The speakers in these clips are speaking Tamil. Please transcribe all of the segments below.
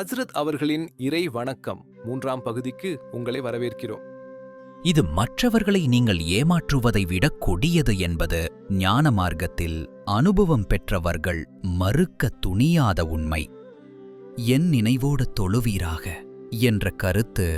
ஹஸ்ரத் அவர்களின் இறை வணக்கம் மூன்றாம் பகுதிக்கு உங்களை வரவேற்கிறோம். இது மற்றவர்களை நீங்கள் ஏமாற்றுவதை விட கொடியது என்பது ஞான மார்க்கத்தில் அனுபவம் பெற்றவர்கள் மறுக்க துணியாத உண்மை. என் நினைவோடு தொழுவீராக என்ற கருத்து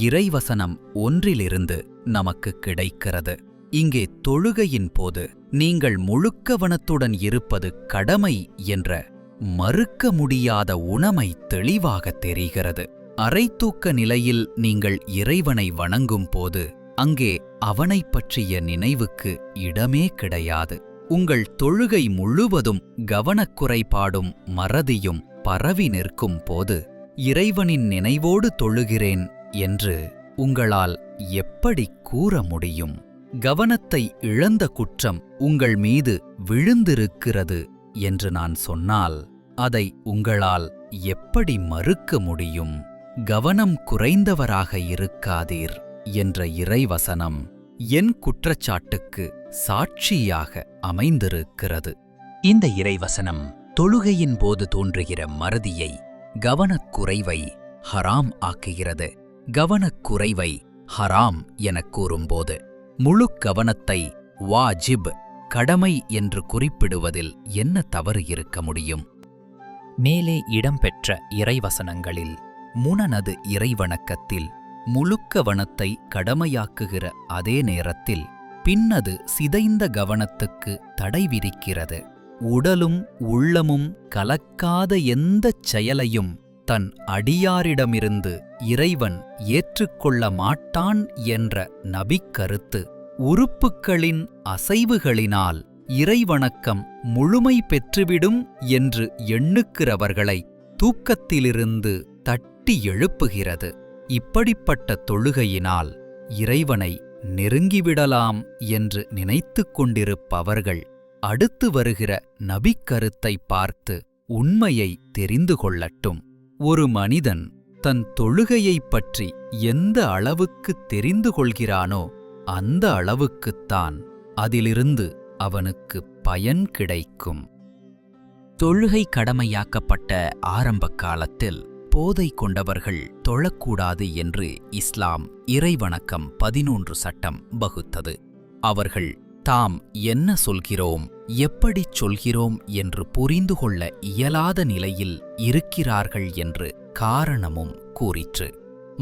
இறைவசனம் ஒன்றிலிருந்து நமக்கு கிடைக்கிறது. இங்கே தொழுகையின் போது நீங்கள் முழுக்கவனத்துடன் இருப்பது கடமை என்ற மறுக்க முடியாத உணமை தெளிவாக தெரிகிறது. அரைத்தூக்க நிலையில் நீங்கள் இறைவனை வணங்கும் போது அங்கே அவனைப் பற்றிய நினைவுக்கு இடமே கிடையாது. உங்கள் தொழுகை முழுவதும் கவனக்குறைபாடும் மறதியும் பரவி நிற்கும் போது இறைவனின் நினைவோடு தொழுகிறேன் என்று உங்களால் எப்படி கூற முடியும்? கவனத்தை இழந்த குற்றம் உங்கள் மீது விழுந்திருக்கிறது என்று நான் சொன்னால் அதை உங்களால் எப்படி மறுக்க முடியும்? கவனம் குறைந்தவராக இருக்காதீர் என்ற இறைவசனம் என் குற்றச்சாட்டுக்கு சாட்சியாக அமைந்திருக்கிறது. இந்த இறைவசனம் தொழுகையின் போது தோன்றுகிற மறதியை கவனக்குறைவை ஹராம் ஆக்குகிறது. கவனக்குறைவை ஹராம் எனக் கூறும்போது முழு கவனத்தை வாஜிப் கடமை என்று குறிப்பிடுவதில் என்ன தவறு இருக்க முடியும்? மேலே இடம்பெற்ற இறைவசனங்களில் முனனது இறைவணக்கத்தில் முழுக்க வனத்தை கடமையாக்குகிற அதே நேரத்தில் பின்னது சிதைந்த கவனத்துக்கு தடை விதிக்கிறது. உடலும் உள்ளமும் கலக்காத எந்தச் செயலையும் தன் அடியாரிடமிருந்து இறைவன் ஏற்றுக்கொள்ள மாட்டான் என்ற நபிக்கருத்து உறுப்புக்களின் அசைவுகளினால் இறைவணக்கம் முழுமை பெற்றுவிடும் என்று எண்ணுக்கிறவர்களை தூக்கத்திலிருந்து தட்டி எழுப்புகிறது. இப்படிப்பட்ட தொழுகையினால் இறைவனை நெருங்கிவிடலாம் என்று நினைத்துக் கொண்டிருப்பவர்கள் அடுத்து வருகிற நபிக்கருத்தை பார்த்து உண்மையை தெரிந்து கொள்ளட்டும். ஒரு மனிதன் தன் தொழுகையைப் பற்றி எந்த அளவுக்கு தெரிந்து கொள்கிறானோ அந்த அளவுக்குத்தான் அதிலிருந்து அவனுக்கு பயன் கிடைக்கும். தொழுகை கடமையாக்கப்பட்ட ஆரம்ப காலத்தில் போதை கொண்டவர்கள் தொழக்கூடாது என்று இஸ்லாம் இறைவணக்கம் பதினொன்று சட்டம் வகுத்தது. அவர்கள் தாம் என்ன சொல்கிறோம் எப்படிச் சொல்கிறோம் என்று புரிந்து கொள்ள இயலாத நிலையில் இருக்கிறார்கள் என்று காரணமும் கூறிற்று.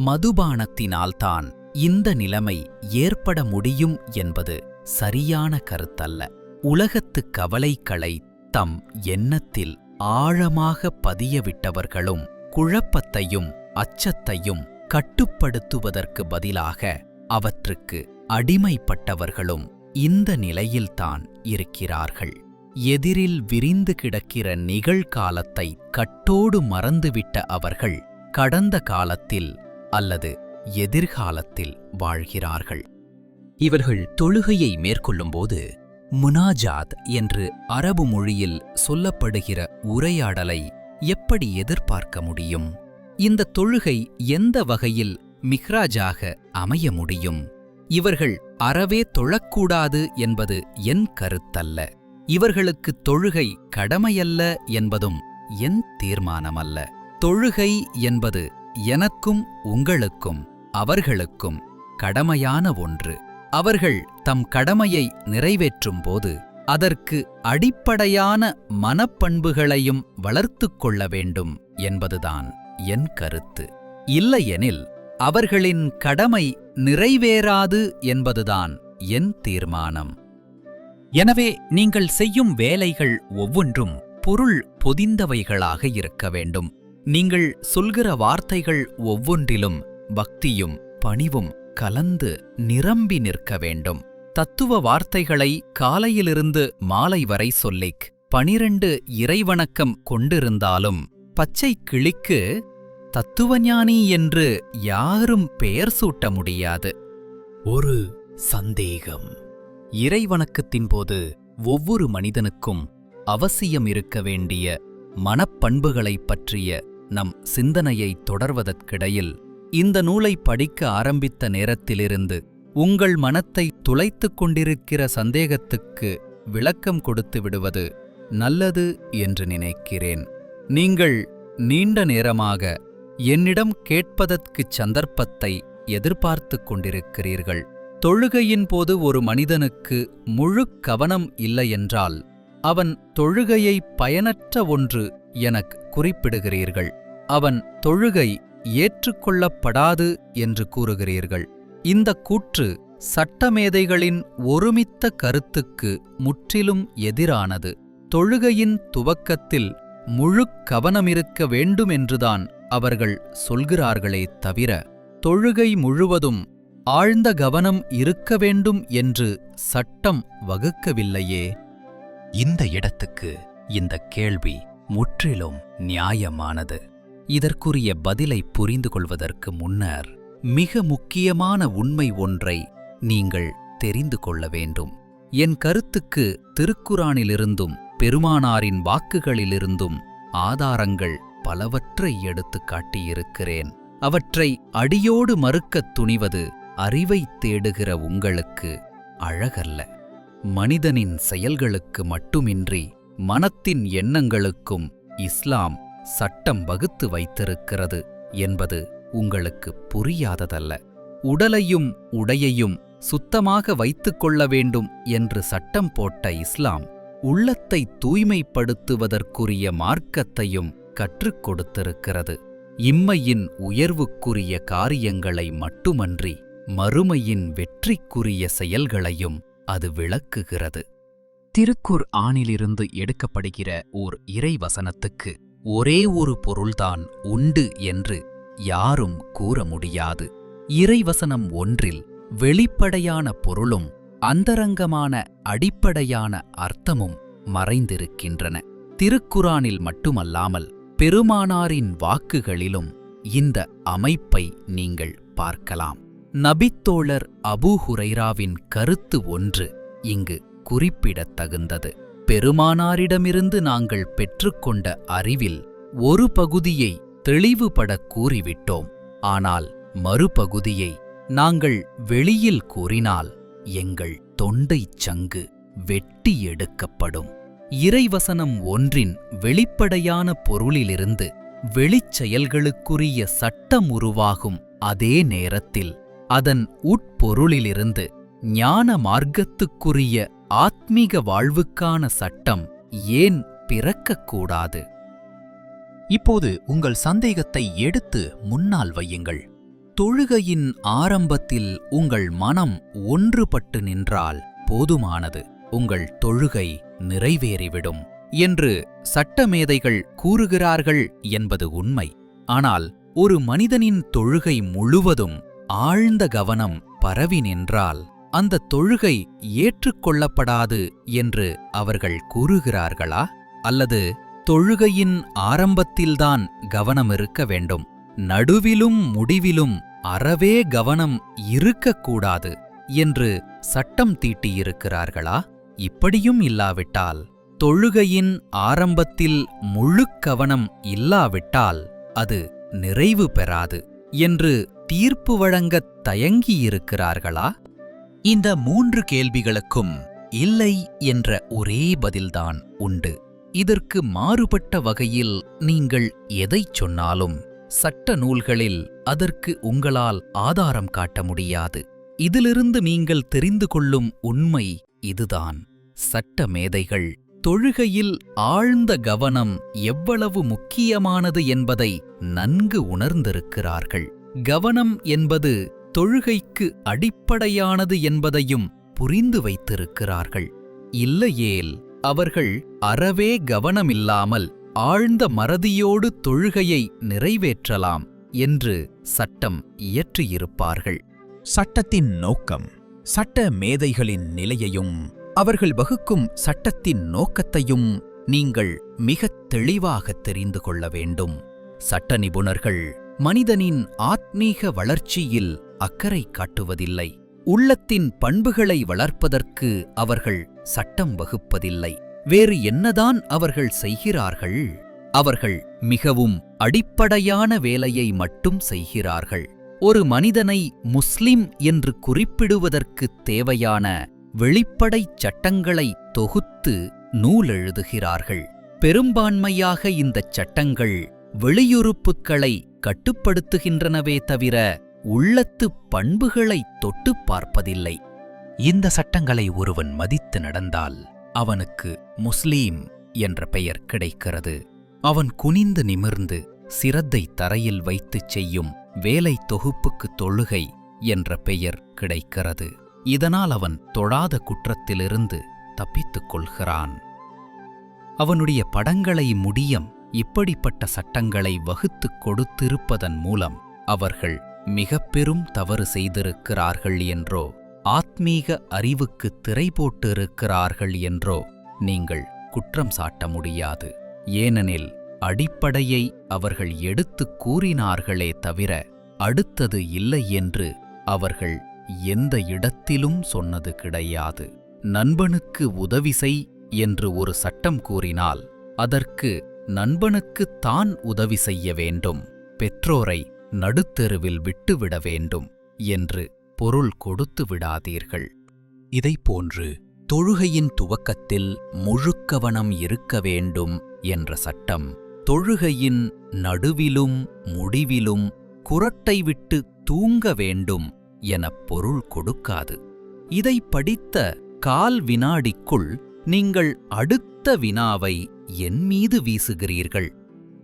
மதுபானத்தினால்தான் இந்த நிலைமை ஏற்பட முடியும் என்பது சரியான கருத்தல்ல. உலகத்து கவலைகளை தம் எண்ணத்தில் ஆழமாக பதியவிட்டவர்களும் குழப்பத்தையும் அச்சத்தையும் கட்டுப்படுத்துவதற்கு பதிலாக அவற்றுக்கு அடிமைப்பட்டவர்களும் இந்த நிலையில்தான் இருக்கிறார்கள். எதிரில் விரிந்து கிடக்கிற நிகழ்காலத்தை கட்டோடு மறந்துவிட்ட அவர்கள் கடந்த காலத்தில் அல்லது எதிர்காலத்தில் வாழ்கிறார்கள். இவர்கள் தொழுகையை மேற்கொள்ளும்போது முனாஜாத் என்று அரபு மொழியில் சொல்லப்படுகிற உரையாடலை எப்படி எதிர்பார்க்க முடியும்? இந்த தொழுகை எந்த வகையில் மிஹ்ராஜாக அமைய முடியும்? இவர்கள் அறவே தொழக்கூடாது என்பது என் கருத்தல்ல. இவர்களுக்கு தொழுகை கடமையல்ல என்பதும் என் தீர்மானமல்ல. தொழுகை என்பது எனக்கும் உங்களுக்கும் அவர்களுக்கும் கடமையான ஒன்று. அவர்கள் தம் கடமையை நிறைவேற்றும் போது அதற்கு அடிப்படையான மனப்பண்புகளையும் வளர்த்துக் கொள்ள வேண்டும் என்பதுதான் என் கருத்து. இல்லையெனில் அவர்களின் கடமை நிறைவேறாது என்பதுதான் என் தீர்மானம். எனவே நீங்கள் செய்யும் வேலைகள் ஒவ்வொன்றும் பொருள் பொதிந்தவைகளாக இருக்க வேண்டும். நீங்கள் சொல்கிற வார்த்தைகள் ஒவ்வொன்றிலும் பக்தியும் பணிவும் கலந்து நிரம்பி நிற்க வேண்டும். தத்துவ வார்த்தைகளை காலையிலிருந்து மாலை வரை சொல்லிக் பனிரண்டு இறைவணக்கம் கொண்டிருந்தாலும் பச்சை கிளிக்கு தத்துவஞானி என்று யாரும் பெயர் சூட்ட முடியாது. ஒரு சந்தேகம். இறைவணக்கத்தின் போது ஒவ்வொரு மனிதனுக்கும் அவசியம் இருக்க வேண்டிய மனப்பண்புகளைப் பற்றிய நம் சிந்தனையை தொடர்வதற்கிடையில் இந்த நூலை படிக்க ஆரம்பித்த நேரத்திலிருந்து உங்கள் மனத்தை துளைத்துக் கொண்டிருக்கிற சந்தேகத்துக்கு விளக்கம் கொடுத்து விடுவது நல்லது என்று நினைக்கிறேன். நீங்கள் நீண்ட நேரமாக என்னிடம் கேட்பதற்குச் சந்தர்ப்பத்தை எதிர்பார்த்துக் கொண்டிருக்கிறீர்கள். தொழுகையின் போது ஒரு மனிதனுக்கு முழு கவனம் இல்லையென்றால் அவன் தொழுகையை பயனற்ற ஒன்று எனக் குறிப்பிடுகிறீர்கள். அவன் தொழுகை ஏற்றுக்கொள்ளப்படாது என்று கூறுகிறீர்கள். இந்த கூற்று சட்டமேதைகளின் ஒருமித்த கருத்துக்கு முற்றிலும் எதிரானது. தொழுகையின் துவக்கத்தில் முழு கவனமிருக்க வேண்டுமென்றுதான் அவர்கள் சொல்கிறார்களே தவிர தொழுகை முழுவதும் ஆழ்ந்த கவனம் இருக்க வேண்டும் என்று சட்டம் வகுக்கவில்லையே. இந்த இடத்துக்கு இந்த கேள்வி முற்றிலும் நியாயமானது. இதற்குரிய பதிலை புரிந்து கொள்வதற்கு முன்னர் மிக முக்கியமான உண்மை ஒன்றை நீங்கள் தெரிந்து கொள்ள வேண்டும். என் கருத்துக்கு திருக்குறானிலிருந்தும் பெருமானாரின் வாக்குகளிலிருந்தும் ஆதாரங்கள் பலவற்றை எடுத்து காட்டியிருக்கிறேன். அவற்றை அடியோடு மறுக்கத் துணிவது அறிவைத் தேடுகிற உங்களுக்கு அழகல்ல. மனிதனின் செயல்களுக்கு மட்டுமின்றி மனத்தின் எண்ணங்களுக்கும் இஸ்லாம் சட்டம் வகுத்து வைத்திருக்கிறது என்பது உங்களுக்கு புரியாததல்ல. உடலையும் உடையையும் சுத்தமாக வைத்துக் கொள்ள வேண்டும் என்று சட்டம் போட்ட இஸ்லாம் உள்ளத்தை தூய்மைப்படுத்துவதற்குரிய மார்க்கத்தையும் கற்றுக் கொடுத்திருக்கிறது. இம்மையின் உயர்வுக்குரிய காரியங்களை மட்டுமன்றி மறுமையின் வெற்றிக்குரிய செயல்களையும் அது விளக்குகிறது. திருக்குர் ஆணிலிருந்து எடுக்கப்படுகிற ஓர் இறைவசனத்துக்கு ஒரே ஒரு பொருள்தான் உண்டு என்று யாரும் கூற முடியாது. இறைவசனம் ஒன்றில் வெளிப்படையான பொருளும் அந்தரங்கமான அடிப்படையான அர்த்தமும் மறைந்திருக்கின்றன. திருக்குறானில் மட்டுமல்லாமல் பெருமானாரின் வாக்குகளிலும் இந்த அமைப்பை நீங்கள் பார்க்கலாம். நபித்தோழர் அபூஹுரைராவின் கருத்து ஒன்று இங்கு குறிப்பிடத்தகுந்தது. பெருமானாரிடமிருந்து நாங்கள் பெற்றுக்கொண்ட அறிவில் ஒரு பகுதியை தெளிவுபடக் கூறிவிட்டோம். ஆனால் மறுபகுதியை நாங்கள் வெளியில் கூறினால் எங்கள் தொண்டைச் சங்கு வெட்டி எடுக்கப்படும். இறைவசனம் ஒன்றின் வெளிப்படையான பொருளிலிருந்து வெளிச்செயல்களுக்குரிய சட்டம் உருவாகும் அதே நேரத்தில் அதன் உட்பொருளிலிருந்து ஞான மார்க்கத்துக்குரிய ஆத்மீக வாழ்வுக்கான சட்டம் ஏன் பிறக்கக்கூடாது? இப்போது உங்கள் சந்தேகத்தை எடுத்து முன்னால் வையுங்கள். தொழுகையின் ஆரம்பத்தில் உங்கள் மனம் ஒன்றுபட்டு நின்றால் போதுமானது. உங்கள் தொழுகை நிறைவேறிவிடும் என்று சட்டமேதைகள் கூறுகிறார்கள் என்பது உண்மை. ஆனால் ஒரு மனிதனின் தொழுகை முழுவதும் ஆழ்ந்த கவனம் பரவி நின்றால் அந்த தொழுகை ஏற்றுக்கொள்ளப்படாது என்று அவர்கள் கூறுகிறார்களா? அல்லது தொழுகையின் ஆரம்பத்தில்தான் கவனம் இருக்க வேண்டும் நடுவிலும் முடிவிலும் அறவே கவனம் இருக்கக்கூடாது என்று சட்டம் தீட்டியிருக்கிறார்களா? இப்படியும் இல்லாவிட்டால் தொழுகையின் ஆரம்பத்தில் முழு கவனம் இல்லாவிட்டால் அது நிறைவு பெறாது என்று தீர்ப்பு வழங்கத் தயங்கியிருக்கிறார்களா? இந்த மூன்று கேள்விகளுக்கும் இல்லை என்ற ஒரே பதில்தான் உண்டு. இதற்கு மாறுபட்ட வகையில் நீங்கள் எதைச் சொன்னாலும் சட்ட நூல்களில் அதற்கு உங்களால் ஆதாரம் காட்ட முடியாது. இதிலிருந்து நீங்கள் தெரிந்து கொள்ளும் உண்மை இதுதான். சட்ட மேதைகள் தொழுகையில் ஆழ்ந்த கவனம் எவ்வளவு முக்கியமானது என்பதை நன்கு உணர்ந்திருக்கிறார்கள். கவனம் என்பது தொழுகைக்கு அடிப்படையானது என்பதையும் புரிந்து வைத்திருக்கிறார்கள். இல்லையேல் அவர்கள் அறவே கவனமில்லாமல் ஆழ்ந்த மறதியோடு தொழுகையை நிறைவேற்றலாம் என்று சட்டம் இயற்றியிருப்பார்கள். சட்டத்தின் நோக்கம் சட்ட மேதைகளின் நிலையையும் அவர்கள் வகுக்கும் சட்டத்தின் நோக்கத்தையும் நீங்கள் மிகத் தெளிவாகத் தெரிந்து கொள்ள வேண்டும். சட்ட நிபுணர்கள் மனிதனின் ஆத்மீக வளர்ச்சியில் அக்கறை காட்டுவதில்லை. உள்ளத்தின் பண்புகளை வளர்ப்பதற்கு அவர்கள் சட்டம் வகுப்பதில்லை. வேறு என்னதான் அவர்கள் செய்கிறார்கள்? அவர்கள் மிகவும் அடிப்படையான வேலையை மட்டும் செய்கிறார்கள். ஒரு மனிதனை முஸ்லிம் என்று குறிப்பிடுவதற்குத் தேவையான வெளிப்படைச் சட்டங்களை தொகுத்து நூலெழுதுகிறார்கள். பெரும்பான்மையாக இந்தச் சட்டங்கள் வெளியுறுப்புக்களை கட்டுப்படுத்துகின்றனவே தவிர உள்ளத்து பண்புகளை தொட்டுப் பார்ப்பதில்லை. இந்த சட்டங்களை ஒருவன் மதித்து நடந்தால் அவனுக்கு முஸ்லீம் என்ற பெயர் கிடைக்கிறது. அவன் குனிந்து நிமிர்ந்து சிரத்தை தரையில் வைத்துச் செய்யும் வேலை தொகுப்புக்கு தொழுகை என்ற பெயர் கிடைக்கிறது. இதனால் அவன் தொழாத குற்றத்திலிருந்து தப்பித்துக் கொள்கிறான். அவனுடைய படங்களை முடியம் இப்படிப்பட்ட சட்டங்களை வகுத்துக் கொடுத்திருப்பதன் மூலம் அவர்கள் மிக பெரும் தவறு செய்திருக்கிறார்கள் என்றோ ஆத்மீக அறிவுக்கு திரை போட்டிருக்கிறார்கள் என்றோ நீங்கள் குற்றம் சாட்ட முடியாது. ஏனெனில் அடிப்படையை அவர்கள் எடுத்துக் கூறினார்களே தவிர அடுத்தது இல்லை என்று அவர்கள் எந்த இடத்திலும் சொன்னது கிடையாது. நண்பனுக்கு உதவி செய் என்று ஒரு சட்டம் கூறினால் அதற்கு நண்பனுக்கு தான் உதவி செய்ய வேண்டும். பெற்றோரை நடுத்தெருவில் விட்டுவிட வேண்டும் என்று பொருள் கொடுத்து விடாதீர்கள். இதைப்போன்று தொழுகையின் துவக்கத்தில் முழுக்கவனம் இருக்க வேண்டும் என்ற சட்டம் தொழுகையின் நடுவிலும் முடிவிலும் குரட்டை விட்டு தூங்க வேண்டும் எனப் பொருள் கொடுக்காது. இதை படித்த கால் வினாடிக்குள் நீங்கள் அடுத்த வினாவை என் மீது வீசுகிறீர்கள்.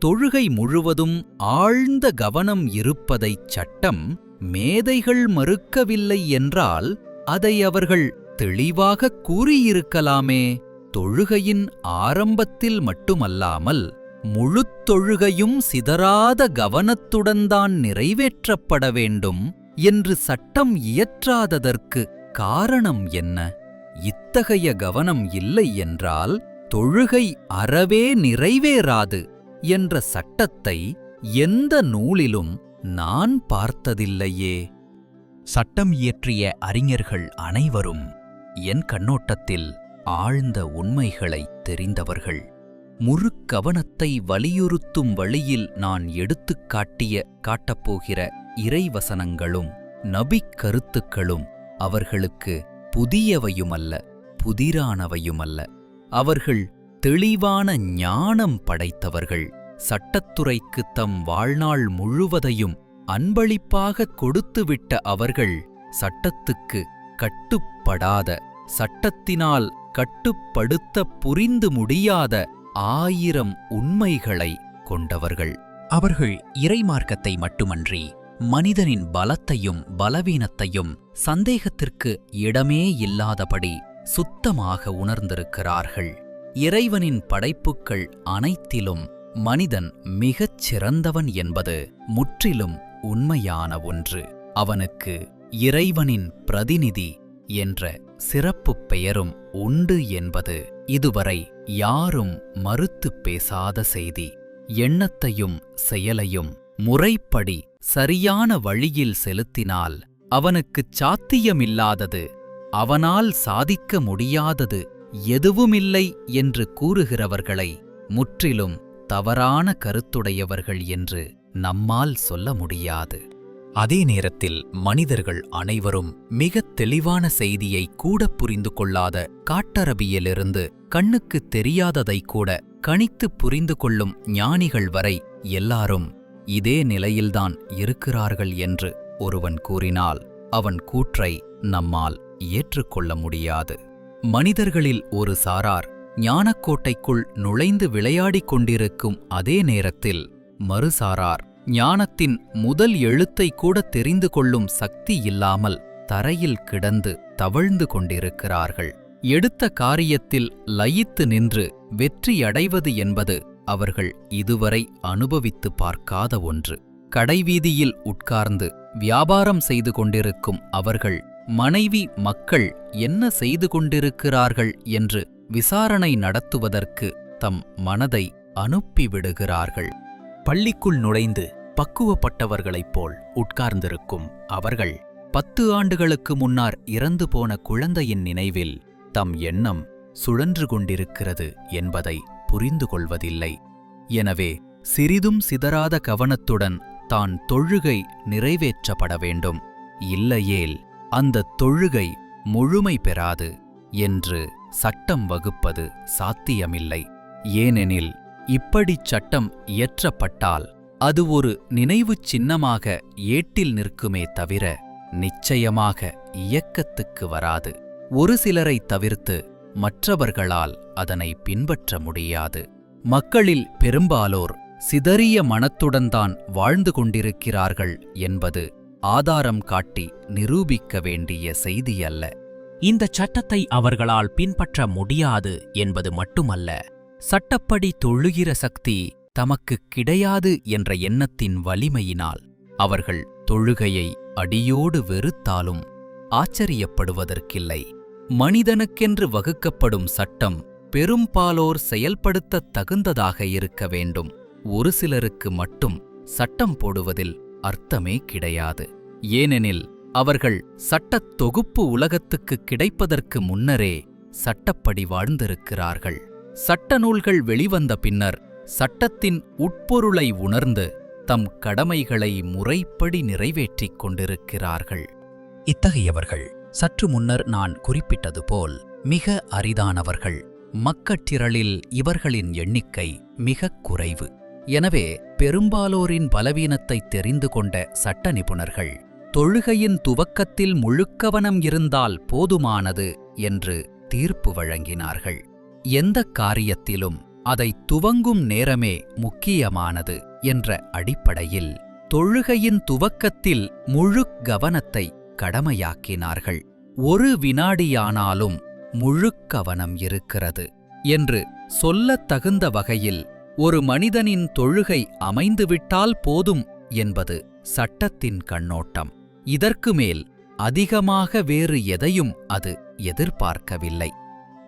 தொழுகை முழுவதும் ஆழ்ந்த கவனம் இருப்பதைச் சட்டம் மேதைகள் மறுக்கவில்லை என்றால் அதை அவர்கள் தெளிவாகக் கூறியிருக்கலாமே. தொழுகையின் ஆரம்பத்தில் மட்டுமல்லாமல் முழுத் தொழுகையும் சிதறாத கவனத்துடன் தான் நிறைவேற்றப்பட வேண்டும் என்று சட்டம் இயற்றாததற்கு காரணம் என்ன? இத்தகைய கவனம் இல்லை என்றால் தொழுகை அறவே நிறைவேறாது. என்ற சட்டத்தை எந்த நூலிலும் நான் பார்த்ததில்லையே. சட்டம் இயற்றிய அறிஞர்கள் அனைவரும் என் கண்ணோட்டத்தில் ஆழ்ந்த உண்மைகளை தெரிந்தவர்கள். முறுக்கவனத்தை வலியுறுத்தும் வழியில் நான் எடுத்துக் காட்டிய காட்டப்போகிற இறைவசனங்களும் நபிக் கருத்துக்களும் அவர்களுக்கு புதியவையுமல்ல புதிரானவையுமல்ல. அவர்கள் தெளிவான ஞானம் படைத்தவர்கள் சட்டத்துறைக்கு தம் வாழ்நாள் முழுவதையும் அன்பளிப்பாக கொடுத்துவிட்ட அவர்கள் சட்டத்துக்கு கட்டுப்படாத சட்டத்தினால் கட்டுப்படுத்த புரிந்து முடியாத ஆயிரம் உண்மைகளை கொண்டவர்கள். அவர்கள் இறைமார்க்கத்தை மட்டுமன்றி மனிதனின் பலத்தையும் பலவீனத்தையும் சந்தேகத்திற்கு இடமே இல்லாதபடி சுத்தமாக உணர்ந்திருக்கிறார்கள். இறைவனின் படைப்புக்கள் அனைத்திலும் மனிதன் மிகச் சிறந்தவன் என்பது முற்றிலும் உண்மையான ஒன்று. அவனுக்கு இறைவனின் பிரதிநிதி என்ற சிறப்புப் பெயரும் உண்டு என்பது இதுவரை யாரும் மறுத்துப் பேசாத செய்தி. எண்ணத்தையும் செயலையும் முறைப்படி சரியான வழியில் செலுத்தினால் அவனுக்குச் சாத்தியமில்லாதது அவனால் சாதிக்க முடியாதது எதுவுமில்லை என்று கூறுகிறவர்களை முற்றிலும் தவறான கருத்துடையவர்கள் என்று நம்மால் சொல்ல முடியாது. அதே நேரத்தில் மனிதர்கள் அனைவரும் மிகத் தெளிவான செய்தியை கூட புரிந்து கொள்ளாத காட்டரபியிலிருந்து கண்ணுக்குத் தெரியாததை கூட கணித்து புரிந்து கொள்ளும் ஞானிகள் வரை எல்லாரும் இதே நிலையில்தான் இருக்கிறார்கள் என்று ஒருவன் கூறினால் அவன் கூற்றை நம்மால் ஏற்றுக்கொள்ள முடியாது. மனிதர்களில் ஒரு சாரார் ஞானக்கோட்டைக்குள் நுழைந்து விளையாடிக் கொண்டிருக்கும் அதே நேரத்தில் மறுசாரார். ஞானத்தின் முதல் எழுத்தை கூட தெரிந்து கொள்ளும் சக்தி இல்லாமல் தரையில் கிடந்து தவழ்ந்து கொண்டிருக்கிறார்கள். எடுத்த காரியத்தில் லயித்து நின்று வெற்றியடைவது என்பது அவர்கள் இதுவரை அனுபவித்து பார்க்காத ஒன்று. கடைவீதியில் உட்கார்ந்து வியாபாரம் செய்து கொண்டிருக்கும் அவர்கள் மனைவி மக்கள் என்ன செய்து கொண்டிருக்கிறார்கள் என்று விசாரணை நடத்துவதற்கு தம் மனதை அனுப்பிவிடுகிறார்கள் பள்ளிக்குள் நுழைந்து பக்குவப்பட்டவர்களைப் போல் உட்கார்ந்திருக்கும் அவர்கள் பத்து ஆண்டுகளுக்கு முன்னார் இறந்து போன குழந்தையின் நினைவில் தம் எண்ணம் சுழன்று கொண்டிருக்கிறது என்பதை புரிந்து கொள்வதில்லை. எனவே சிறிதும் சிதறாத கவனத்துடன் தான் தொழுகை நிறைவேற்றப்பட வேண்டும். இல்லையேல் அந்த தொழுகை முழுமை பெறாது என்று சட்டம் வகுப்பது சாத்தியமில்லை. ஏனெனில் இப்படிச் சட்டம் இயற்றப்பட்டால் அது ஒரு நினைவுச் சின்னமாக ஏட்டில் நிற்குமே தவிர நிச்சயமாக இயக்கத்துக்கு வராது. ஒரு சிலரைத் தவிர்த்து மற்றவர்களால் அதனை பின்பற்ற முடியாது. மக்களில் பெரும்பாலோர் சிதறிய மனத்துடன்தான் வாழ்ந்து கொண்டிருக்கிறார்கள் என்பது ஆதாரம் காட்டி நிரூபிக்க வேண்டிய செய்தியல்ல இந்த சட்டத்தை அவர்களால் பின்பற்ற முடியாது என்பது மட்டுமல்ல சட்டப்படி தொழுகிற சக்தி தமக்குக் கிடையாது என்ற எண்ணத்தின் வலிமையினால் அவர்கள் தொழுகையை அடியோடு வெறுத்தாலும் ஆச்சரியப்படுவதற்கில்லை. மனிதனுக்கென்று வகுக்கப்படும் சட்டம் பெரும்பாலோர் செயல்படுத்தத் தகுந்ததாக இருக்க வேண்டும். ஒரு சிலருக்கு மட்டும் சட்டம் போடுவதில் அர்த்தமே கிடையாது. ஏனெனில் அவர்கள் சட்டத் தொகுப்பு உலகத்துக்கு கிடைப்பதற்கு முன்னரே சட்டப்படி வாழ்ந்திருக்கிறார்கள். சட்ட நூல்கள் வெளிவந்த பின்னர் சட்டத்தின் உட்பொருளை உணர்ந்து தம் கடமைகளை முறைப்படி நிறைவேற்றிக் கொண்டிருக்கிறார்கள். இத்தகையவர்கள் சற்று முன்னர் நான் குறிப்பிட்டது போல் மிக அரிதானவர்கள். மக்கட்டிரளில் இவர்களின் எண்ணிக்கை மிகக் குறைவு. எனவே பெரும்பாலோரின் பலவீனத்தை தெரிந்து கொண்ட சட்ட நிபுணர்கள் தொழுகையின் துவக்கத்தில் முழுக்கவனம் இருந்தால் போதுமானது என்று தீர்ப்பு வழங்கினார்கள். எந்தக் காரியத்திலும் அதை துவங்கும் நேரமே முக்கியமானது என்ற அடிப்படையில் தொழுகையின் துவக்கத்தில் முழுக் கவனத்தை கடமையாக்கினார்கள். ஒரு வினாடியானாலும் முழுக் கவனம் இருக்கிறது என்று சொல்லத் தகுந்த வகையில் ஒரு மனிதனின் தொழுகை அமைந்துவிட்டால் போதும் என்பது சட்டத்தின் கண்ணோட்டம். இதற்கு மேல் அதிகமாக வேறு எதையும் அது எதிர்பார்க்கவில்லை.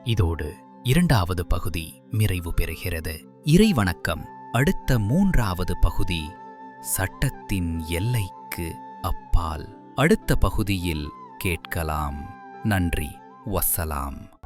இதோடு இரண்டாவது பகுதி நிறைவு பெறுகிறது. இறைவணக்கம் அடுத்த மூன்றாவது பகுதி சட்டத்தின் எல்லைக்கு அப்பால். அடுத்த பகுதியில் கேட்கலாம். நன்றி. வசலாம்.